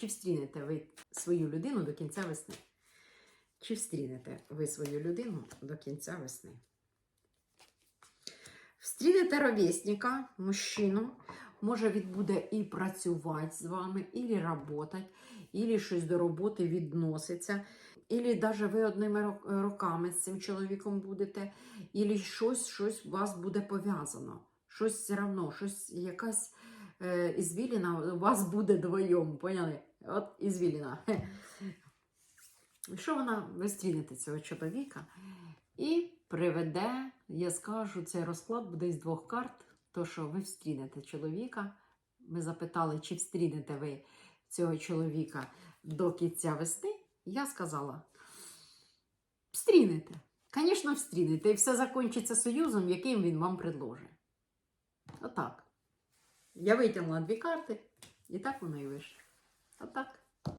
Чи встрінете ви свою людину до кінця весни? Чи встрінете ви свою людину до кінця весни? Встрінете ровесника, мужчину, може він буде і працювати з вами, і працювати, і щось до роботи відноситься, і навіть ви одними роками з цим чоловіком будете, і щось, щось у вас буде пов'язано. Щось все одно, щось якась е, ізвіліна у вас буде двоєм, поняли? От ізвіліна. Що вона ви стрінете цього чоловіка і приведе, я скажу, цей розклад буде із двох карт. То, що ви встрінете чоловіка. Ми запитали, чи встрінете ви цього чоловіка до кінця весни. Я сказала: встрінете. Звісно, встрінете. І все закінчиться союзом, яким він вам предложить. Отак. Я витягнула дві карти, і так воно і вийшло. Отак.